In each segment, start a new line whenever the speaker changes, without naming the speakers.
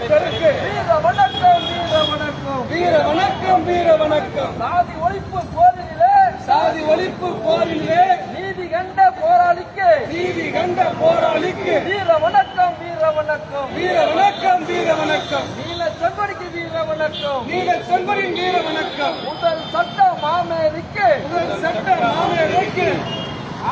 வீர வணக்கம் வீர வணக்கம்.
வீர வணக்கம் வீர வணக்கம்.
சாதி ஒழிப்பு போரிலே
சாதி ஒழிப்பு போரிலே
நீதி கண்ட போராளிக்கு.
நீதி கண்ட போராளிக்கு.
வீர வணக்கம் வீர வணக்கம்.
வீர வணக்கம் வீர வணக்கம்.
நீல செம்படிக்கு வீர வணக்கம்.
நீங்கள் செல்வரின் வீர வணக்கம்.
முதல் சட்ட மாமேரிக்கு
முதல் சட்ட மாமேதைக்கு.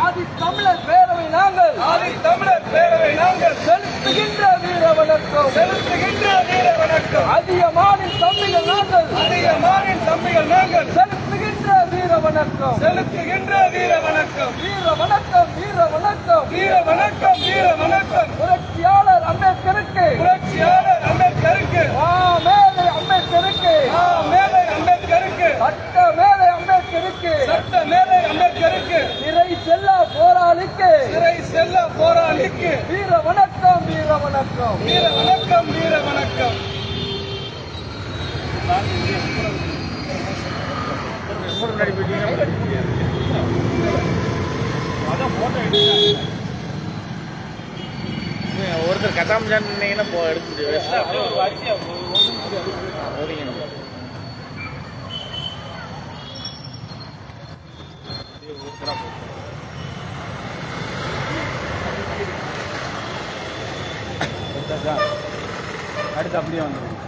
ஆதி தமிழர் பேரவை நாங்கள்.
ஆதி தமிழர் பேரவை நாங்கள்
செலுத்துகின்ற வீர வணக்கம்
செலுத்துகின்ற வீர வணக்கம்
அதிகமானின் தம்பிகள் நாங்கள்
அதிகமானின் தம்பிகள் நாங்கள்
செலுத்துகின்ற வீர வணக்கம்.
செலுத்துகின்ற வீர வணக்கம்.
வீர வணக்கம் வீர வணக்கம்.
வீர வணக்கம் வீர வணக்கம்.
புரட்சியாளர் அம்பேத்கருக்கு.
புரட்சியாளர் அம்பேத்கருக்கு.
மேலை அம்பேத்கருக்கு.
ஆ, மேலை அம்பேத்கருக்கு.
சட்ட மேலை அம்பேத்கருக்கு.
சட்ட மேலை அம்பேத்கருக்கு.
சிறை செல்ல போராளிக்கு.
சிறை செல்ல போராளிக்கு.
வீர வணக்கம் வீர வணக்கம்.
வீர வணக்கம் வீர வணக்கம்
ஒருத்தர் சொன்னீங்கன்னா போ எடுத்து வச்சுட்டு ஓடிங்க
அடுத்து அப்படியே வந்துடும்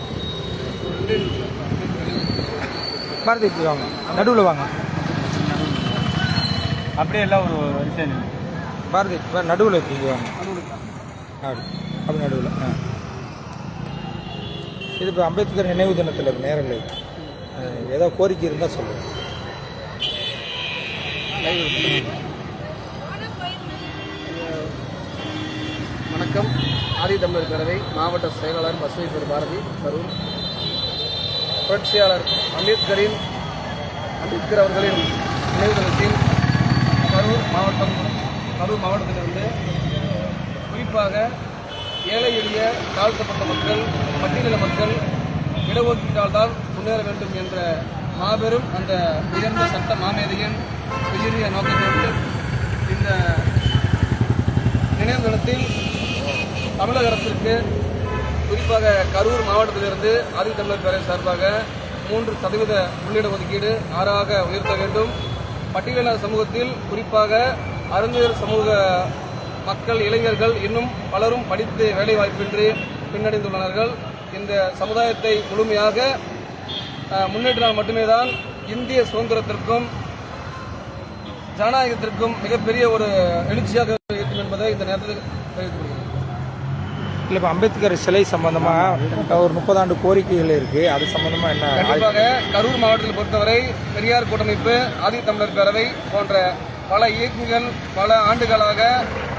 பாரதி இப்படி வாங்க. நடுவில் வாங்க.
அப்படியே எல்லாம் ஒரு வரிசை.
பாரதி நடுவில் இப்படி வாங்க. அப்படி அப்படி நடுவில். ஆ. இது இப்போ அம்பேத்கர் நினைவு தினத்தில் நேரம் இல்லை ஏதோ கோரிக்கை இருந்தால் சொல்லுங்கள்
வணக்கம். ஆதி தமிழர் பேரவை மாவட்ட செயலாளர் பசுமைப்பர் பாரதி கரூர். புரட்சியாளர் அம்பேத்கரின் அம்பேத்கர் அவர்களின் நினைவு தினத்தில் கரூர் மாவட்டம் கரூர் மாவட்டத்திலிருந்து குறிப்பாக ஏழை எளிய தாழ்த்தப்பட்ட மக்கள் பட்டியலின மக்கள் இடஒதுக்கீட்டால்தான் முன்னேற வேண்டும் என்ற மாபெரும் அந்த உயர்ந்த சட்ட மாமேதையின் உயரிய நோக்கத்தோடு இந்த நினைவு தினத்தில் தமிழக அரசிற்கு குறிப்பாக கரூர் மாவட்டத்திலிருந்து ஆதித்தமிழர் பேரவை சார்பாக மூன்று சதவீத உள்ளிட ஒதுக்கீடு ஆறாக உயர்த்த வேண்டும். பட்டியலின சமூகத்தில் குறிப்பாக அறிஞர் சமூக மக்கள் இளைஞர்கள் இன்னும் பலரும் படித்து வேலை வாய்ப்பின்றி பின்னடைந்துள்ளனர்கள். இந்த சமுதாயத்தை முழுமையாக முன்னேற்றினால் மட்டுமே தான் இந்திய சுதந்திரத்திற்கும் ஜனநாயகத்திற்கும் மிகப்பெரிய ஒரு எழுச்சியாக இருக்கும் என்பதை இந்த நேரத்தில் தெரிவித்துக் கொள்கிறேன்.
இல்லை இப்போ அம்பேத்கர் சிலை சம்பந்தமாக ஒரு முப்பதாண்டு கோரிக்கைகள் இருக்குது அது சம்பந்தமாக என்ன
கண்டிப்பாக கரூர் மாவட்டத்தில் பொறுத்தவரை பெரியார் கூட்டமைப்பு ஆதி தமிழர் பேரவை போன்ற பல இயக்கங்கள் பல ஆண்டுகளாக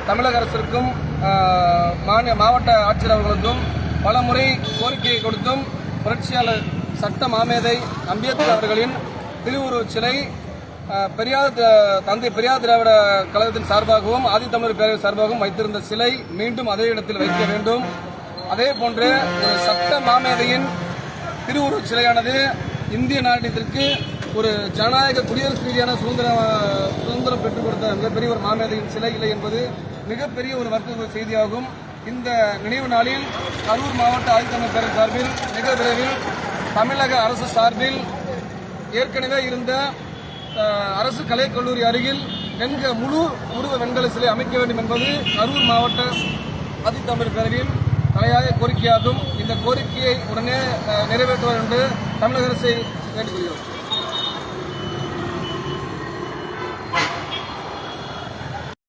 தமிழக அரசிற்கும் மாநில மாவட்ட ஆட்சியர் அவர்களுக்கும் பல முறை கோரிக்கையை கொடுத்தும் புரட்சியாளர் சட்ட மாமேதை அம்பேத்கர் அவர்களின் திருவுருவச் சிலை பெரியார் த- தந்தை பெரியார் திராவிட கழகத்தின் சார்பாகவும் ஆதித்தமிழர் பேரவை சார்பாகவும் வைத்திருந்த சிலை மீண்டும் அதே இடத்தில் வைக்க வேண்டும். அதே போன்று ஒரு சட்ட மாமேதையின் திருவுருவச் சிலையானது இந்திய நாட்டிற்கு ஒரு ஜனநாயக குடியரசு ரீதியான சுதந்திர சுதந்திரம் பெற்றுக் கொடுத்த மிகப்பெரிய ஒரு மாமேதையின் சிலை இல்லை என்பது மிகப்பெரிய ஒரு வர்த்தக செய்தியாகும். இந்த நினைவு நாளில் கரூர் மாவட்ட ஆதித்தமிழர் பேரவை சார்பில் மிக விரைவில் தமிழக அரசு சார்பில் ஏற்கனவே இருந்த அரசு கலைக்கல்லூரி அருகில் வெண்க முழு உருவ வெண்கல சிலை அமைக்க வேண்டும் என்பது கரூர் மாவட்ட அதித்தமிழ் பேரவையின் தலையாய கோரிக்கையாகும். இந்த கோரிக்கையை உடனே நிறைவேற்றுவார் என்று தமிழக அரசை கேட்டுக்கொள்கிறோம்